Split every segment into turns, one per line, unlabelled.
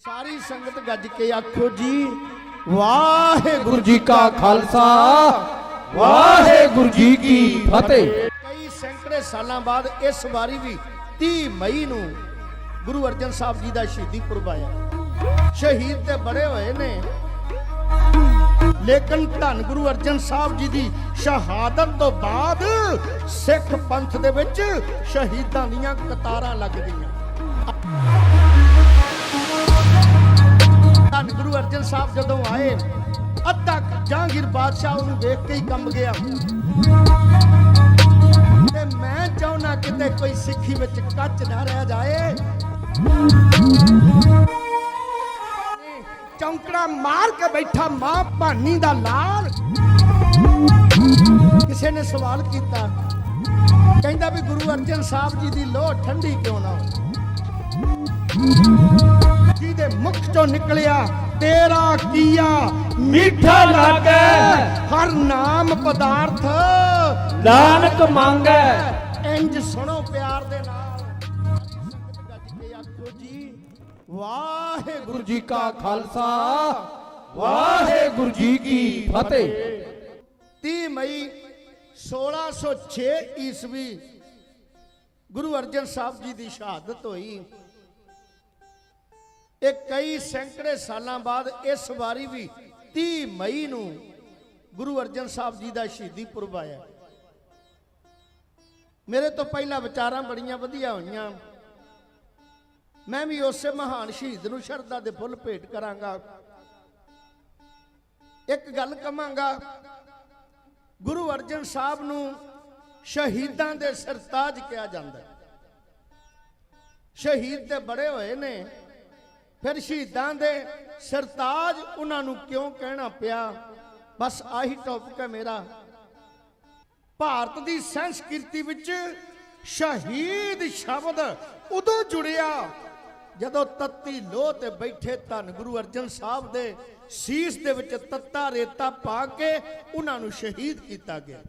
ਸਾਰੀ ਸੰਗਤ ਗੱਜ ਕੇ ਆਖੋ ਜੀ, ਵਾਹਿਗੁਰੂ
ਜੀ ਕਾ ਖਾਲਸਾ, ਵਾਹਿਗੁਰੂ ਜੀ ਕੀ ਫਤਿਹ।
ਕਈ ਸੈਂਕੜੇ ਸਾਲਾਂ ਬਾਅਦ ਇਸ ਵਾਰੀ ਵੀ 30 ਮਈ ਨੂੰ ਗੁਰੂ ਅਰਜਨ ਸਾਹਿਬ ਜੀ ਦਾ ਸ਼ਹੀਦੀ ਪੁਰਬ ਆਇਆ। ਸ਼ਹੀਦ ਤੇ ਬੜੇ ਹੋਏ ਨੇ। ਲੇਕਿਨ ਧੰਨ ਗੁਰੂ ਅਰਜਨ ਸਾਹਿਬ ਜੀ ਦੀ ਸ਼ਹਾਦਤ ਤੋਂ ਬਾਅਦ ਸਿੱਖ ਪੰਥ ਦੇ ਵਿੱਚ ਸ਼ਹੀਦਾਂ ਦੀਆਂ ਕਤਾਰਾਂ ਲੱਗ ਗਈਆਂ ਧੰਨ ਗੁਰੂ ਅਰਜਨ ਸਾਹਿਬ ਜਦੋਂ ਆਏ, ਅੱਧਾ ਜਹਾਂਗੀਰ ਬਾਦਸ਼ਾਹ ਉਹਨੂੰ ਵੇਖ ਕੇ ਹੀ ਕੰਬ ਗਿਆ। ਤੇ ਮੈਂ ਚਾਹੁੰਨਾ ਕਿਤੇ ਕੋਈ ਸਿੱਖੀ ਵਿੱਚ ਕੱਚ ਨਾ ਰਹਿ ਜਾਏ। ਚੌਂਕੜਾ ਮਾਰ ਕੇ ਬੈਠਾ ਮਾਂ ਭਾਨੀ ਦਾ ਲਾਲ। ਕਿਸੇ ਨੇ ਸਵਾਲ ਕੀਤਾ, ਕਹਿੰਦਾ ਵੀ ਗੁਰੂ ਅਰਜਨ ਸਾਹਿਬ ਜੀ ਦੀ ਲੋਹ ਠੰਡੀ ਕਿਉਂ ਨਾ ਜਿਹਦੇ ਮੁਖ ਚੋਂ ਨਿਕਲਿਆ ਤੇਰਾ ਕੀਆ
ਮਿੱਠਾ ਲਾਗੈ।
ਹਰ ਨਾਮ ਪਦਾਰਥ
ਨਾਨਕ ਮੰਗੈ।
ਇੰਜ ਸੁਣੋ ਪਿਆਰ ਦੇ ਨਾਲ। ਸੰਗਤ ਗੱਜ ਕੇ ਆਖੋ ਜੀ ਵਾਹਿਗੁਰੂ
ਗੁਰੂ ਜੀ ਕਾ ਖਾਲਸਾ ਵਾਹਿਗੁਰੂ ਜੀ ਕੀ ਫਤਿਹ।
30 ਮਈ 1606 ਈਸਵੀ ਗੁਰੂ ਅਰਜਨ ਸਾਹਿਬ ਜੀ ਦੀ ਸ਼ਹਾਦਤ ਹੋਈ। ਇਹ ਕਈ ਸੈਂਕੜੇ ਸਾਲਾਂ ਬਾਅਦ ਇਸ ਵਾਰੀ ਵੀ 30 ਮਈ ਨੂੰ ਗੁਰੂ ਅਰਜਨ ਸਾਹਿਬ ਜੀ ਦਾ ਸ਼ਹੀਦੀ ਪੁਰਬ ਆਇਆ। ਮੇਰੇ ਤੋਂ ਪਹਿਲਾਂ ਵਿਚਾਰਾਂ ਬੜੀਆਂ ਵਧੀਆ ਹੋਈਆਂ। ਮੈਂ ਵੀ ਉਸੇ ਮਹਾਨ ਸ਼ਹੀਦ ਨੂੰ ਸ਼ਰਧਾ ਦੇ ਫੁੱਲ ਭੇਟ ਕਰਾਂਗਾ। ਇੱਕ ਗੱਲ ਕਵਾਂਗਾ, ਗੁਰੂ ਅਰਜਨ ਸਾਹਿਬ ਨੂੰ ਸ਼ਹੀਦਾਂ ਦੇ ਸਰਤਾਜ ਕਿਹਾ ਜਾਂਦਾ ਸ਼ਹੀਦ ਤੇ ਬੜੇ ਹੋਏ ਨੇ। ਫਿਰ ਸ਼ਹੀਦਾਂ ਦੇ ਸਰਤਾਜ ਉਹਨਾਂ ਨੂੰ ਕਿਉਂ ਕਹਿਣਾ ਪਿਆ? ਬਸ ਆਹੀ ਟੌਪਿਕ ਹੈ ਮੇਰਾ। ਭਾਰਤ ਦੀ ਸੰਸਕ੍ਰਿਤੀ ਵਿੱਚ ਸ਼ਹੀਦ ਸ਼ਬਦ ਉਦੋਂ ਜੁੜਿਆ ਜਦੋਂ ਤੱਤੀ ਲੋਹ ਤੇ ਬੈਠੇ ਧੰਨ ਗੁਰੂ ਅਰਜਨ ਸਾਹਿਬ ਦੇ ਸੀਸ ਦੇ ਵਿੱਚ ਤੱਤਾ ਰੇਤਾ ਪਾ ਕੇ ਉਹਨਾਂ ਨੂੰ ਸ਼ਹੀਦ ਕੀਤਾ ਗਿਆ।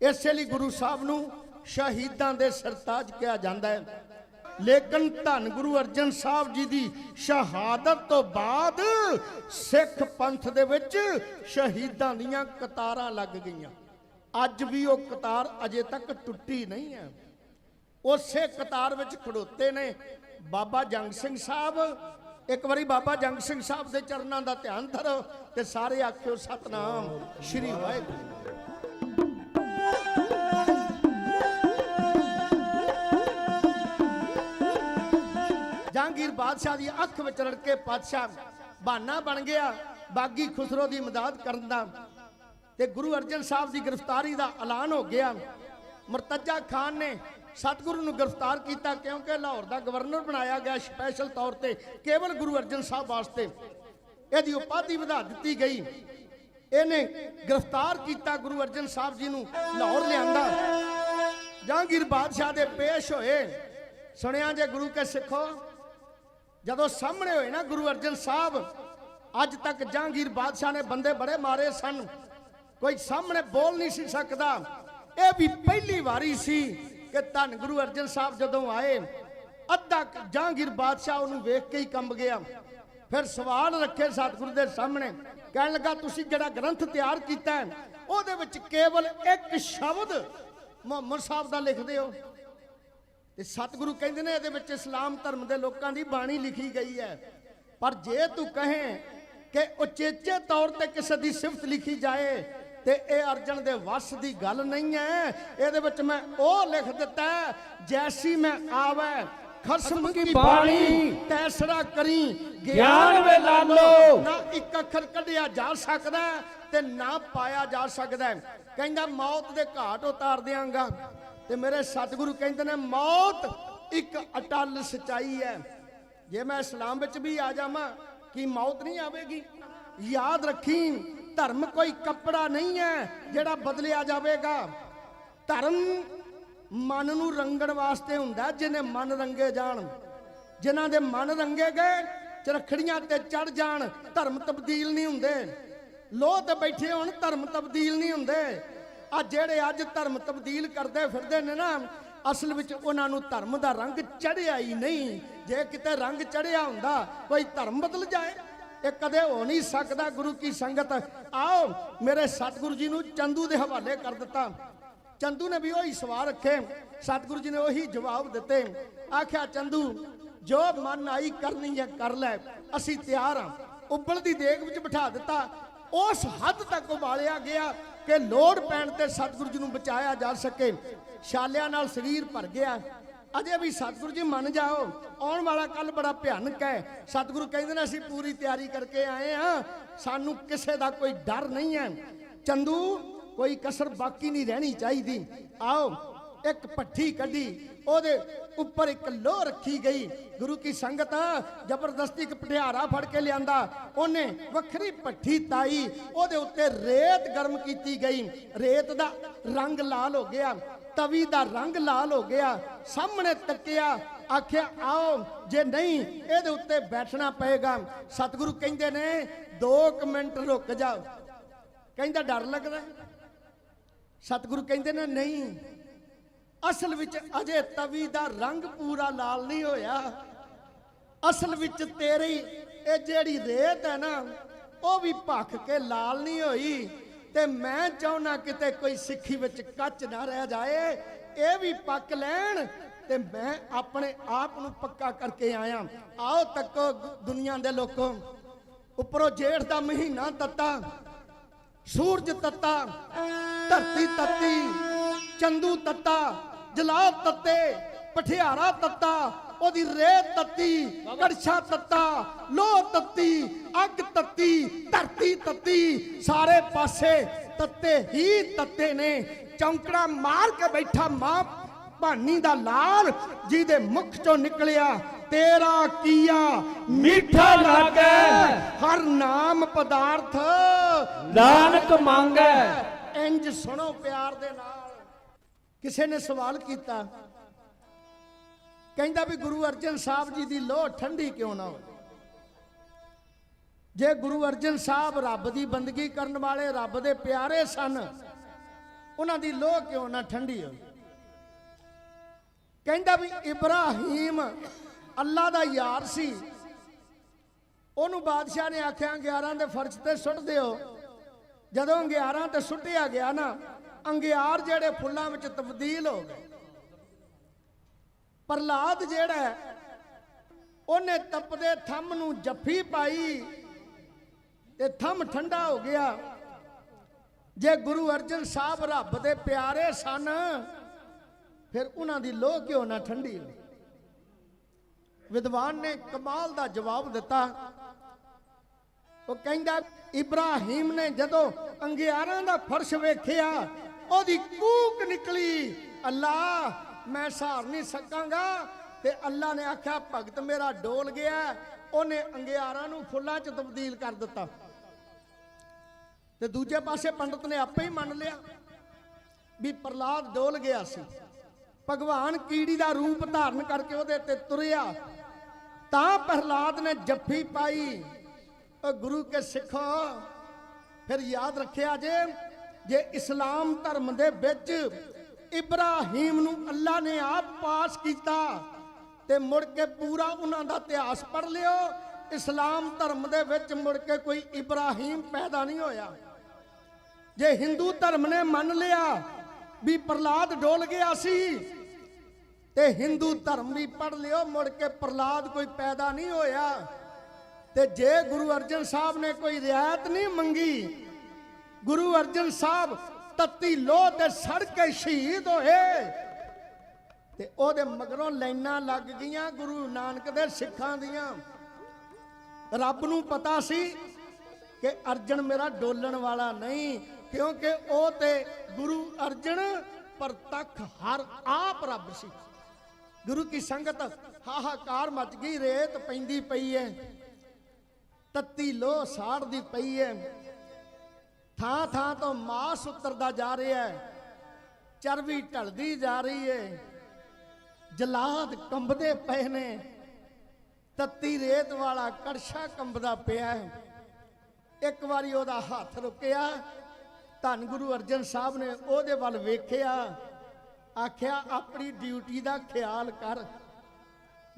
ਇਸੇ ਲਈ ਗੁਰੂ ਸਾਹਿਬ ਨੂੰ ਸ਼ਹੀਦਾਂ ਦੇ ਸਰਤਾਜ ਕਿਹਾ ਜਾਂਦਾ ਹੈ। ਲੇਕਿਨ ਧੰਨ ਗੁਰੂ ਅਰਜਨ ਸਾਹਿਬ ਜੀ ਦੀ ਸ਼ਹਾਦਤ ਤੋਂ ਬਾਅਦ ਸਿੱਖ ਪੰਥ ਦੇ ਵਿੱਚ ਸ਼ਹੀਦਾਂ ਦੀਆਂ ਕਤਾਰਾਂ ਲੱਗ ਗਈਆਂ। ਅੱਜ ਵੀ ਉਹ ਕਤਾਰ ਅਜੇ ਤੱਕ ਟੁੱਟੀ ਨਹੀਂ ਹੈ। ਉਸੇ ਕਤਾਰ ਵਿੱਚ ਖੜੋਤੇ ਨੇ ਬਾਬਾ ਜੰਗ ਸਿੰਘ ਸਾਹਿਬ। ਇੱਕ ਵਾਰੀ ਬਾਬਾ ਜੰਗ ਸਿੰਘ ਸਾਹਿਬ ਦੇ ਚਰਨਾਂ ਦਾ ਧਿਆਨ ਧਰੋ ਤੇ ਸਾਰੇ ਆਖਿਓ, ਸਤਨਾਮ, ਸ਼੍ਰੀ ਵਾਹਿਗੁਰੂ। ਬਾਦਸ਼ਾਹ ਦੀ ਅੱਖ ਵਿੱਚ ਰੜ ਕੇ ਪਾਤਸ਼ਾਹ ਬਹਾਨਾ ਬਣ ਗਿਆ, ਬਾਗੀ ਖੁਸਰੋ ਦੀ ਮਦਦ ਕਰਨ ਦਾ ਤੇ ਗੁਰੂ ਅਰਜਨ ਸਾਹਿਬ ਦੀ ਗ੍ਰਿਫਤਾਰੀ ਦਾ ਐਲਾਨ ਹੋ ਗਿਆ। ਮਰਤਜਾ ਖਾਨ ਨੇ ਸਤਿਗੁਰੂ ਨੂੰ ਗ੍ਰਿਫਤਾਰ ਕੀਤਾ ਕਿਉਂਕਿ ਲਾਹੌਰ ਦਾ ਗਵਰਨਰ ਬਣਾਇਆ ਗਿਆ ਸਪੈਸ਼ਲ ਤੌਰ ਤੇ ਕੇਵਲ ਗੁਰੂ ਅਰਜਨ ਸਾਹਿਬ ਵਾਸਤੇ। ਇਹਦੀ ਉਪਾਧੀ ਵਧਾ ਦਿੱਤੀ ਗਈ। ਇਹਨੇ ਗ੍ਰਿਫਤਾਰ ਕੀਤਾ ਗੁਰੂ ਅਰਜਨ ਸਾਹਿਬ ਜੀ ਨੂੰ ਲਾਹੌਰ ਲਿਆਂਦਾ। ਜਹਾਂਗੀਰ ਬਾਦਸ਼ਾਹ ਦੇ ਪੇਸ਼ ਹੋਏ। ਸੁਣਿਆ ਜੇ ਗੁਰੂ ਕੇ ਸਿੱਖੋ ਜਦੋਂ ਸਾਹਮਣੇ ਹੋਏ ਨਾ ਗੁਰੂ ਅਰਜਨ ਸਾਹਿਬ, ਅੱਜ ਤੱਕ ਜਹਾਂਗੀਰ ਬਾਦਸ਼ਾਹ ਨੇ ਬੰਦੇ ਬੜੇ ਮਾਰੇ ਸਨ। ਕੋਈ ਸਾਹਮਣੇ ਬੋਲ ਨਹੀਂ ਸੀ ਸਕਦਾ। ਇਹ ਵੀ ਪਹਿਲੀ ਵਾਰੀ ਸੀ ਕਿ ਧੰਨ ਗੁਰੂ ਅਰਜਨ ਸਾਹਿਬ ਜਦੋਂ ਆਏ, ਅੱਧਾ ਕੁ ਜਹਾਂਗੀਰ ਬਾਦਸ਼ਾਹ ਉਹਨੂੰ ਵੇਖ ਕੇ ਹੀ ਕੰਬ ਗਿਆ। ਫਿਰ ਸਵਾਲ ਰੱਖੇ ਸਤਿਗੁਰੂ ਦੇ ਸਾਹਮਣੇ, ਕਹਿਣ ਲੱਗਾ, ਤੁਸੀਂ ਜਿਹੜਾ ਗ੍ਰੰਥ ਤਿਆਰ ਕੀਤਾ ਉਹਦੇ ਵਿੱਚ ਕੇਵਲ ਇੱਕ ਸ਼ਬਦ ਮੁਹੰਮਦ ਸਾਹਿਬ ਦਾ ਲਿਖਦੇ ਹੋ। ਤੇ ਸਤਿਗੁਰੂ ਕਹਿੰਦੇ ਨੇ ਇਹਦੇ ਵਿੱਚ ਇਸਲਾਮ ਧਰਮ ਦੇ ਲੋਕਾਂ ਦੀ ਬਾਣੀ ਲਿਖੀ ਗਈ ਹੈ ਪਰ ਜੇ ਤੂੰ ਕਹੇ ਕਿ ਉਚੇਚੇ ਤੌਰ ਤੇ ਕਿਸੇ ਦੀ ਸਿਫਤ ਲਿਖੀ ਜਾਏ ਤੇ ਇਹ ਅਰਜਨ ਦੇ ਵੱਸ ਦੀ ਗੱਲ ਨਹੀਂ ਹੈ ਇਹਦੇ ਵਿੱਚ ਮੈਂ ਉਹ ਲਿਖ ਦਿੱਤਾ ਜੈਸੀ ਮੈਂ ਆਵੈ ਖਸਮ ਕੀ ਬਾਣੀ ਤੈਸਰਾ ਕਰੀ
ਗਿਆਨ ਵੇ ਲਾਲੋ।
ਨਾ ਇੱਕ ਅੱਖਰ ਕੱਢਿਆ ਜਾ ਸਕਦਾ ਤੇ ਨਾ ਪਾਇਆ ਜਾ ਸਕਦਾ। ਕਹਿੰਦਾ ਮੌਤ ਦੇ ਘਾਟ ਉਤਾਰ ਦਿਆਂਗਾ ਤੇ ਮੇਰੇ ਸਤਿਗੁਰੂ ਕਹਿੰਦੇ ਨੇ, ਮੌਤ ਇੱਕ ਅਟਲ ਸਚਾਈ ਹੈ। ਜੇ ਮੈਂ ਇਸਲਾਮ ਵਿੱਚ ਵੀ ਆ ਜਾਵਾਂ, ਕਿ ਮੌਤ ਨਹੀਂ ਆਵੇਗੀ? ਯਾਦ ਰੱਖੀ, ਧਰਮ ਕੋਈ ਕੱਪੜਾ ਨਹੀਂ ਹੈ ਜਿਹੜਾ ਬਦਲਿਆ ਜਾਵੇਗਾ। ਧਰਮ ਮਨ ਨੂੰ ਰੰਗਣ ਵਾਸਤੇ ਹੁੰਦਾ, ਜਿਹਨੇ ਮਨ ਰੰਗੇ ਜਾਣ। ਜਿਨ੍ਹਾਂ ਦੇ ਮਨ ਰੰਗੇ ਗਏ, ਚਰਖੜੀਆਂ ਤੇ ਚੜ ਜਾਣ, ਧਰਮ ਤਬਦੀਲ ਨਹੀਂ ਹੁੰਦੇ। ਲੋਹ ਤੇ ਬੈਠੇ ਹੋਣ, ਧਰਮ ਤਬਦੀਲ ਨਹੀਂ ਹੁੰਦੇ। ਆ ਜਿਹੜੇ ਅੱਜ ਧਰਮ ਤਬਦੀਲ ਕਰਦੇ ਫਿਰਦੇ ਨੇ ਨਾ, ਅਸਲ ਵਿੱਚ ਉਹਨਾਂ ਨੂੰ ਧਰਮ ਦਾ ਰੰਗ ਚੜਿਆ ਹੀ ਨਹੀਂ। ਜੇ ਕਿਤੇ ਰੰਗ ਚੜਿਆ ਹੁੰਦਾ ਕੋਈ ਧਰਮ ਬਦਲ ਜਾਏ। ਇਹ ਕਦੇ ਹੋ ਨਹੀਂ ਸਕਦਾ ਗੁਰੂ ਕੀ ਸੰਗਤ। ਆਓ, ਮੇਰੇ ਸਤਿਗੁਰੂ ਜੀ ਨੂੰ ਚੰਦੂ ਦੇ ਹਵਾਲੇ ਕਰ ਦਿੱਤਾ। ਚੰਦੂ ਨੇ ਵੀ ਉਹੀ ਸਵਾਲ ਰੱਖੇ। ਸਤਿਗੁਰੂ ਜੀ ਨੇ ਉਹੀ ਜਵਾਬ ਦਿੱਤੇ। ਆਖਿਆ, ਚੰਦੂ, ਜੋ ਮਨ ਆਈ ਕਰਨੀ ਹੈ ਕਰ ਲੈ। ਅਸੀਂ ਤਿਆਰ ਹਾਂ। ਉਬਲਦੀ ਦੇਗ ਵਿੱਚ ਬਿਠਾ ਦਿੱਤਾ। ਉਸ ਹੱਦ ਤੱਕ ਉਬਾਲਿਆ ਗਿਆ ਕਿ ਲੋੜ ਪੈਣ ਤੇ ਸਤਿਗੁਰੂ ਜੀ ਨੂੰ ਬਚਾਇਆ ਜਾ ਸਕੇ। ਛਾਲਿਆਂ ਨਾਲ ਸਰੀਰ ਭਰ ਗਿਆ। ਅਜੇ ਵੀ ਸਤਿਗੁਰੂ ਜੀ ਮੰਨ ਜਾਓ, ਆਉਣ ਵਾਲਾ ਕੱਲ ਬੜਾ ਭਿਆਨਕ ਹੈ। ਸਤਿਗੁਰੂ ਕਹਿੰਦੇ ਨੇ, ਅਸੀਂ ਪੂਰੀ ਤਿਆਰੀ ਕਰਕੇ ਆਏ ਆ ਸਾਨੂੰ ਕਿਸੇ ਦਾ ਕੋਈ ਡਰ ਨਹੀਂ ਹੈ। ਚੰਦੂ, ਕੋਈ ਕਸਰ ਬਾਕੀ ਨਹੀਂ ਰਹਿਣੀ ਚਾਹੀਦੀ। ਆਓ, ਇੱਕ ਪੱਠੀ ਕੱਢੀ। ਉਹਦੇ ਉੱਪਰ ਇੱਕ ਲੋਹ ਰੱਖੀ ਗਈ। ਗੁਰੂ ਕੀ ਸੰਗਤ ਜ਼ਬਰਦਸਤੀ ਇੱਕ ਪਟਿਆਰਾ ਫੜ ਕੇ ਲਿਆਂਦਾ। ਉਹਨੇ ਵੱਖਰੀ ਪੱਠੀ ਤਾਈ, ਉਹਦੇ ਉੱਤੇ ਰੇਤ ਗਰਮ ਕੀਤੀ ਗਈ। ਰੇਤ ਦਾ ਰੰਗ ਲਾਲ ਹੋ ਗਿਆ, ਤਵੀ ਦਾ ਰੰਗ ਲਾਲ ਹੋ ਗਿਆ। ਸਾਹਮਣੇ ਤੱਕਿਆ, ਆਖਿਆ, ਆਓ, ਜੇ ਨਹੀਂ, ਇਹਦੇ ਉੱਤੇ ਬੈਠਣਾ ਪਏਗਾ। ਸਤਿਗੁਰੂ ਕਹਿੰਦੇ ਨੇ 2 ਮਿੰਟ ਰੁਕ ਜਾਓ। ਕਹਿੰਦਾ, ਡਰ ਲੱਗਦਾ? ਸਤਿਗੁਰੂ ਕਹਿੰਦੇ ਨੇ, ਨਹੀਂ ਅਸਲ ਵਿੱਚ ਅਜੇ ਤਵੀ ਦਾ ਰੰਗ ਪੂਰਾ ਲਾਲ ਨਹੀਂ ਹੋਇਆ। ਅਸਲ ਵਿੱਚ ਤੇਰੀ ਇਹ ਜਿਹੜੀ ਰੇਤ ਹੈ ਨਾ, ਉਹ ਵੀ ਭੱਖ ਕੇ ਲਾਲ ਨਹੀਂ ਹੋਈ। ਤੇ ਮੈਂ ਚਾਹੁੰਨਾ ਕਿਤੇ ਕੋਈ ਸਿੱਖੀ ਵਿੱਚ ਕੱਚ ਨਾ ਰਹਿ ਜਾਏ, ਇਹ ਵੀ ਪੱਕ ਲੈਣ ਤੇ ਮੈਂ ਆਪਣੇ ਆਪ ਨੂੰ ਪੱਕਾ ਕਰਕੇ ਆਇਆ। ਆਓ ਤੱਕੋ ਦੁਨੀਆ ਦੇ ਲੋਕੋ, ਉੱਪਰੋਂ ਜੇਠ ਦਾ ਮਹੀਨਾ ਤੱਤਾ, ਸੂਰਜ ਤੱਤਾ, ਧਰਤੀ ਤੱਤੀ, ਚੰਦੂ ਤੱਤਾ ਜਲਾਬ ਤੱਤੇ ਪਠਿਆਰਾ ਤੱਤਾ ਉਹਦੀ ਰੇਤ ਤੱਤੀ ਕੜਛਾ ਤੱਤਾ ਲੋਹ ਤੱਤੀ ਅੱਗ ਤੱਤੀ ਧਰਤੀ ਤੱਤੀ ਸਾਰੇ ਪਾਸੇ ਤੱਤੇ ਹੀ ਤੱਤੇ ਨੇ। ਚੌਂਕੜਾ ਮਾਰ ਕੇ ਬੈਠਾ ਮਾਂ ਭਾਨੀ ਦਾ ਲਾਲ ਜਿਹਦੇ ਮੁਖ ਚੋਂ ਨਿਕਲਿਆ ਤੇਰਾ ਕੀਆ
ਮਿੱਠਾ ਲਾਗੈ।
ਹਰ ਨਾਮ ਪਦਾਰਥ
ਨਾਨਕ ਮੰਗੈ।
ਇੰਜ ਸੁਣੋ ਪਿਆਰ ਦੇ ਨਾਲ। ਕਿਸੇ ਨੇ ਸਵਾਲ ਕੀਤਾ, ਕਹਿੰਦਾ ਵੀ ਗੁਰੂ ਅਰਜਨ ਸਾਹਿਬ ਜੀ ਦੀ ਲੋਹ ਠੰਡੀ ਕਿਉਂ ਨਾ ਹੋਵੇ? ਜੇ ਗੁਰੂ ਅਰਜਨ ਸਾਹਿਬ ਰੱਬ ਦੀ ਬੰਦਗੀ ਕਰਨ ਵਾਲੇ ਰੱਬ ਦੇ ਪਿਆਰੇ ਸਨ, ਉਹਨਾਂ ਦੀ ਲੋਹ ਕਿਉਂ ਨਾ ਠੰਡੀ ਹੋਵੇ? ਕਹਿੰਦਾ ਵੀ ਇਬਰਾਹੀਮ ਅੱਲਾ ਦਾ ਯਾਰ ਸੀ। ਉਹਨੂੰ ਬਾਦਸ਼ਾਹ ਨੇ ਆਖਿਆ 11 ਦੇ ਫਰਜ਼ ਤੇ ਸੁੱਟ ਦਿਓ ਜਦੋਂ 11 ਤੇ ਸੁੱਟਿਆ ਗਿਆ ਨਾ ਅੰਗਿਆਰ ਜਿਹੜੇ ਫੁੱਲਾਂ ਵਿੱਚ ਤਬਦੀਲ ਹੋ ਗਏ। ਪ੍ਰਲਾਦ ਜਿਹੜਾ ਉਹਨੇ ਤਪਦੇ ਥੰਮ ਨੂੰ ਜੱਫੀ ਪਾਈ ਤੇ ਥੰਮ ਠੰਡਾ ਹੋ ਗਿਆ। ਜੇ ਗੁਰੂ ਅਰਜਨ ਸਾਹਿਬ ਰੱਬ ਦੇ ਪਿਆਰੇ ਸਨ, ਫਿਰ ਉਹਨਾਂ ਦੀ ਲੋਹ ਕਿਉਂ ਨਾ ਠੰਡੀ ਹੋਈ? ਵਿਦਵਾਨ ਨੇ ਕਮਾਲ ਦਾ ਜਵਾਬ ਦਿੱਤਾ। ਉਹ ਕਹਿੰਦਾ, ਇਬਰਾਹੀਮ ਨੇ ਜਦੋਂ ਅੰਗਿਆਰਾਂ ਦਾ ਫਰਸ਼ ਵੇਖਿਆ ਉਹਦੀ ਕੂਕ ਨਿਕਲੀ। ਅੱਲਾ ਮੈਂ ਸਹਾਰ ਨਹੀਂ ਸਕਾਂਗਾ। ਤੇ ਅੱਲਾ ਨੇ ਆਖਿਆ, ਭਗਤ ਮੇਰਾ ਡੋਲ ਗਿਆ ਉਹਨੇ ਅੰਗਿਆਰਾਂ ਨੂੰ ਫੁੱਲਾਂ 'ਚ ਤਬਦੀਲ ਕਰ ਦਿੱਤਾ। ਤੇ ਦੂਜੇ ਪਾਸੇ ਪੰਡਤ ਨੇ ਆਪੇ ਹੀ ਮੰਨ ਲਿਆ ਵੀ ਪ੍ਰਲਾਦ ਡੋਲ ਗਿਆ ਸੀ। ਭਗਵਾਨ ਕੀੜੀ ਦਾ ਰੂਪ ਧਾਰਨ ਕਰਕੇ ਉਹਦੇ ਤੇ ਤੁਰਿਆ। ਤਾਂ ਪ੍ਰਹਲਾਦ ਨੇ ਜੱਫੀ ਪਾਈ। ਉਹ ਗੁਰੂ ਕੇ ਸਿੱਖੋ, ਫਿਰ ਯਾਦ ਰੱਖਿਆ ਜੇ ਜੇ ਇਸਲਾਮ ਧਰਮ ਦੇ ਵਿੱਚ ਇਬਰਾਹੀਮ ਨੂੰ ਅੱਲਾ ਨੇ ਆਪ ਪਾਸ ਕੀਤਾ ਤੇ ਮੁੜ ਕੇ ਪੂਰਾ ਉਹਨਾਂ ਦਾ ਇਤਿਹਾਸ ਪੜ੍ਹ ਲਿਓ, ਇਸਲਾਮ ਧਰਮ ਦੇ ਵਿੱਚ ਮੁੜ ਕੇ ਕੋਈ ਇਬਰਾਹੀਮ ਪੈਦਾ ਨਹੀਂ ਹੋਇਆ। ਜੇ ਹਿੰਦੂ ਧਰਮ ਨੇ ਮੰਨ ਲਿਆ ਵੀ ਪ੍ਰਲਾਦ ਡੋਲ ਗਿਆ ਸੀ ਤੇ ਹਿੰਦੂ ਧਰਮ ਵੀ ਪੜ ਲਿਓ, ਮੁੜ ਕੇ ਪ੍ਰਲਾਦ ਕੋਈ ਪੈਦਾ ਨਹੀਂ ਹੋਇਆ ਤੇ ਜੇ ਗੁਰੂ ਅਰਜਨ ਸਾਹਿਬ ਨੇ ਕੋਈ ਰਿਆਇਤ ਨਹੀਂ ਮੰਗੀ ਗੁਰੂ ਅਰਜਨ ਸਾਹਿਬ ਤੱਤੀ ਲੋਹ ਤੇ ਸੜ ਕੇ ਸ਼ਹੀਦ ਹੋਏ। ਤੇ ਉਹਦੇ ਮਗਰੋਂ ਲਾਈਨਾਂ ਲੱਗ ਗਈਆਂ ਗੁਰੂ ਨਾਨਕ ਦੇ ਸਿੱਖਾਂ ਦੀਆਂ। ਰੱਬ ਨੂੰ ਪਤਾ ਸੀ ਕਿ ਅਰਜਨ ਮੇਰਾ ਡੋਲਣ ਵਾਲਾ ਨਹੀਂ, ਕਿਉਂਕਿ ਉਹ ਤੇ ਗੁਰੂ ਅਰਜਨ ਪ੍ਰਤੱਖ ਹਰ ਆਪ ਰੱਬ ਸੀ। ਗੁਰੂ ਕੀ ਸੰਗਤ ਹਾਹਾਕਾਰ ਮਚ ਗਈ, ਰੇਤ ਪੈਂਦੀ ਪਈ ਐ ਤੱਤੀ ਲੋਹ ਸਾੜਦੀ ਪਈ ਐ ਥਾਂ ਥਾਂ ਤੋਂ ਮਾਸ ਉਤਰਦਾ ਜਾ ਰਿਹਾ ਹੈ। ਚਰਬੀ ਢਲਦੀ ਜਾ ਰਹੀ ਹੈ। ਜਲਾਦ ਕੰਬਦੇ ਪਏ ਨੇ। ਤੱਤੀ ਰੇਤ ਵਾਲਾ ਕੜਛਾ ਕੰਬਦਾ ਪਿਆ ਹੈ। ਇੱਕ ਵਾਰੀ ਉਹਦਾ ਹੱਥ ਰੁਕਿਆ। ਧੰਨ ਗੁਰੂ ਅਰਜਨ ਸਾਹਿਬ ਨੇ ਉਹਦੇ ਵੱਲ ਵੇਖਿਆ। ਆਖਿਆ, ਆਪਣੀ ਡਿਊਟੀ ਦਾ ਖਿਆਲ ਕਰ।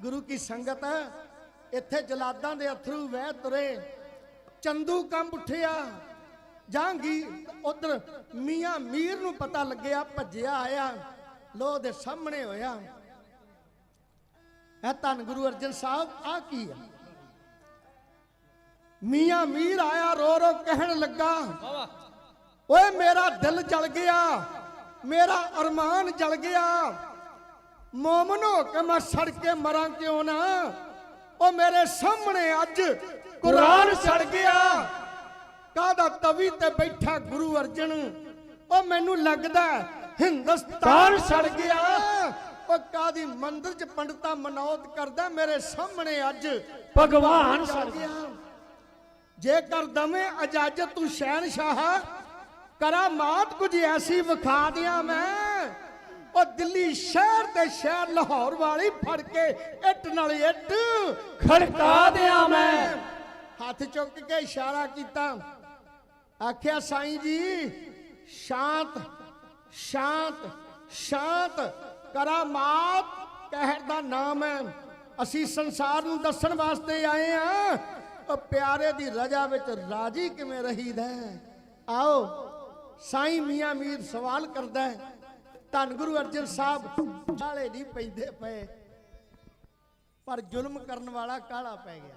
ਗੁਰੂ ਕੀ ਸੰਗਤ, ਇੱਥੇ ਜਲਾਦਾਂ ਦੇ ਅਥਰੂ ਵਹਿ ਤੁਰੇ। ਚੰਦੂ ਕੰਬ ਉੱਠਿਆ। ਜਹਾਂਗੀਰ ਉਧਰ ਮੀਆਂ ਮੀਰ ਨੂੰ ਪਤਾ ਲੱਗਿਆ, ਭੱਜਿਆ ਆਇਆ ਲੋ ਦੇ ਸਾਹਮਣੇ ਹੋਇਆ। ਇਹ ਧੰਨ ਗੁਰੂ ਅਰਜਨ ਸਾਹਿਬ, ਆ ਕੀ ਆ? ਮੀਆਂ ਮੀਰ ਆਇਆ, ਰੋ ਰੋ ਕਹਿਣ ਲੱਗਾ, ਓਏ ਮੇਰਾ ਦਿਲ ਜਲ ਗਿਆ, ਮੇਰਾ ਅਰਮਾਨ ਜਲ ਗਿਆ। ਮੋਮਨੋ ਹੋ ਕੇ ਮੈਂ ਸੜ ਕੇ ਮਰਾਂ ਕਿਉਂ ਨਾ? ਉਹ ਮੇਰੇ ਸਾਹਮਣੇ ਅੱਜ ਕੁਰਾਨ ਸੜ ਗਿਆ। ਕਾਹਦਾ ਤਵੀ ਤੇ ਬੈਠਾ ਗੁਰੂ ਅਰਜਨ? ਉਹ ਮੈਨੂੰ ਲੱਗਦਾ ਹਿੰਦੁਸਤਾਨ ਸੜ ਗਿਆ। ਉਹ ਕਾਦੀ ਮੰਦਰ ਚ ਪੰਡਤਾਂ ਮਨੌਤ ਕਰਦਾ ਮੇਰੇ ਸਾਹਮਣੇ ਅੱਜ?
ਭਗਵਾਨ
ਸੜ ਗਿਆ। ਜੇਕਰ ਦਵੇਂ ਇਜਾਜ਼ਤ ਤੂੰ ਸ਼ਹਿਨशाह ਕਰਾ ਮਾਤ ਕੁਝ ਐਸੀ ਵਿਖਾ ਦਿਆਂ ਮੈਂ। ਉਹ ਦਿੱਲੀ ਸ਼ਹਿਰ ਤੇ ਸ਼ਹਿਰ ਲਾਹੌਰ ਵਾਲੀ ਫੜ ਕੇ ਇੱਟ ਨਾਲ ਇੱਟ
ਖੜਕਾ ਦਿਆਂ ਮੈਂ।
ਹੱਥ ਚੁੱਕ ਕੇ ਇਸ਼ਾਰਾ ਕੀਤਾ। ਆਖਿਆ, ਸਾਈਂ ਜੀ, ਸ਼ਾਂਤ ਸ਼ਾਂਤ ਸ਼ਾਂਤ ਕਰਾਮਾਤ ਕਹਿਰ ਦਾ ਨਾਮ ਹੈ। ਅਸੀਂ ਸੰਸਾਰ ਨੂੰ ਦੱਸਣ ਵਾਸਤੇ ਆਏ ਆ। ਉਹ ਪਿਆਰੇ ਦੀ ਰਜਾ ਵਿੱਚ ਰਾਜੀ ਕਿਵੇਂ ਰਹੀਦਾ ਹੈ? ਆਓ, ਸਾਈਂ ਮੀਆਂ ਮੀਰ ਸਵਾਲ ਕਰਦਾ ਹੈ। ਧੰਨ ਗੁਰੂ ਅਰਜਨ ਸਾਹਿਬ ਕਾਲੇ ਨਹੀਂ ਪੈਂਦੇ ਪਏ। ਪਰ ਜ਼ੁਲਮ ਕਰਨ ਵਾਲਾ ਕਾਲਾ ਪੈ ਗਿਆ?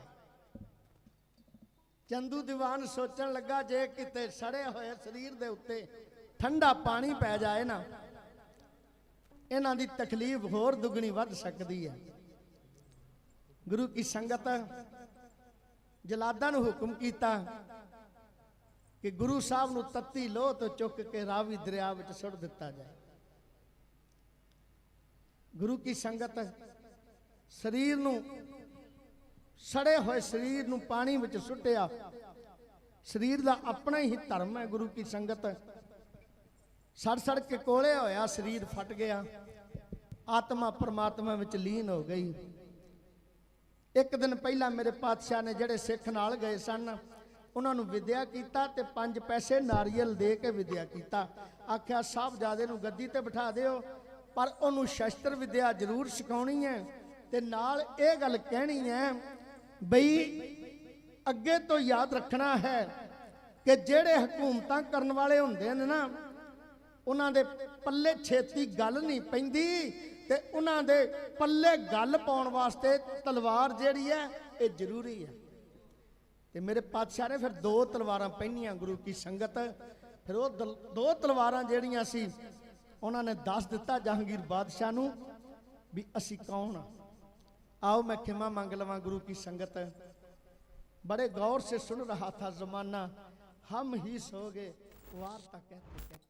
ਚੰਦੂ ਦੀਵਾਨ ਸੋਚਣ ਲੱਗਾ ਜੇ ਕਿਤੇ ਸੜੇ ਹੋਏ ਸਰੀਰ ਦੇ ਉੱਤੇ ਠੰਡਾ ਪਾਣੀ ਪੈ ਜਾਏ ਨਾ, ਇਹਨਾਂ ਦੀ ਤਕਲੀਫ ਹੋਰ ਦੁੱਗਣੀ ਵੱਧ ਸਕਦੀ ਹੈ। ਗੁਰੂ ਕੀ ਸੰਗਤ ਜਲਾਦਾਂ ਨੂੰ ਹੁਕਮ ਕੀਤਾ ਕਿ ਗੁਰੂ ਸਾਹਿਬ ਨੂੰ ਤੱਤੀ ਲੋਹ ਤੋਂ ਚੁੱਕ ਕੇ ਰਾਵੀ ਦਰਿਆ ਵਿੱਚ ਸੁੱਟ ਦਿੱਤਾ ਜਾਏ। ਗੁਰੂ ਕੀ ਸੰਗਤ ਸਰੀਰ ਨੂੰ ਸੜੇ ਹੋਏ ਸਰੀਰ ਨੂੰ ਪਾਣੀ ਵਿੱਚ ਸੁੱਟਿਆ। ਸਰੀਰ ਦਾ ਆਪਣਾ ਹੀ ਧਰਮ ਹੈ ਗੁਰੂ ਕੀ ਸੰਗਤ। ਸੜ ਸੜ ਕੇ ਕੋਲੇ ਹੋਇਆ ਸਰੀਰ ਫਟ ਗਿਆ। ਆਤਮਾ ਪਰਮਾਤਮਾ ਵਿੱਚ ਲੀਨ ਹੋ ਗਈ। ਇੱਕ ਦਿਨ ਪਹਿਲਾਂ ਮੇਰੇ ਪਾਤਸ਼ਾਹ ਨੇ ਜਿਹੜੇ ਸਿੱਖ ਨਾਲ ਗਏ ਸਨ, ਉਹਨਾਂ ਨੂੰ ਵਿਦਿਆ ਕੀਤਾ ਤੇ ਪੰਜ ਪੈਸੇ ਨਾਰੀਅਲ ਦੇ ਕੇ ਵਿਦਿਆ ਕੀਤਾ। ਆਖਿਆ, ਸਾਹਿਬਜ਼ਾਦੇ ਨੂੰ ਗੱਦੀ ਤੇ ਬਿਠਾ ਦਿਓ, ਪਰ ਉਹਨੂੰ ਸ਼ਸਤਰ ਵਿਦਿਆ ਜ਼ਰੂਰ ਸਿਖਾਉਣੀ ਹੈ ਤੇ ਨਾਲ ਇਹ ਗੱਲ ਕਹਿਣੀ ਹੈ ਬਈ, ਅੱਗੇ ਤੋਂ ਯਾਦ ਰੱਖਣਾ ਹੈ ਕਿ ਜਿਹੜੇ ਹਕੂਮਤਾਂ ਕਰਨ ਵਾਲੇ ਹੁੰਦੇ ਨੇ ਨਾ, ਉਹਨਾਂ ਦੇ ਪੱਲੇ ਛੇਤੀ ਗੱਲ ਨਹੀਂ ਪੈਂਦੀ ਤੇ ਉਹਨਾਂ ਦੇ ਪੱਲੇ ਗੱਲ ਪਾਉਣ ਵਾਸਤੇ ਤਲਵਾਰ ਜਿਹੜੀ ਹੈ, ਇਹ ਜ਼ਰੂਰੀ ਹੈ। ਤੇ ਮੇਰੇ ਪਾਤਸ਼ਾਹ ਨੇ ਫਿਰ ਦੋ ਤਲਵਾਰਾਂ ਪਹਿਨੀਆਂ ਗੁਰੂ ਕੀ ਸੰਗਤ, ਫਿਰ ਉਹ ਦਲ- ਦੋ ਤਲਵਾਰਾਂ ਜਿਹੜੀਆਂ ਸੀ, ਉਹਨਾਂ ਨੇ ਦੱਸ ਦਿੱਤਾ ਜਹਾਂਗੀਰ ਬਾਦਸ਼ਾਹ ਨੂੰ ਵੀ ਅਸੀਂ ਕੌਣ ਆ? आओ मैं क्षमा मांग लवा गुरु की संगत बड़े गौर से सुन रहा था जमाना हम ही सो गए वार्ता कहते कहते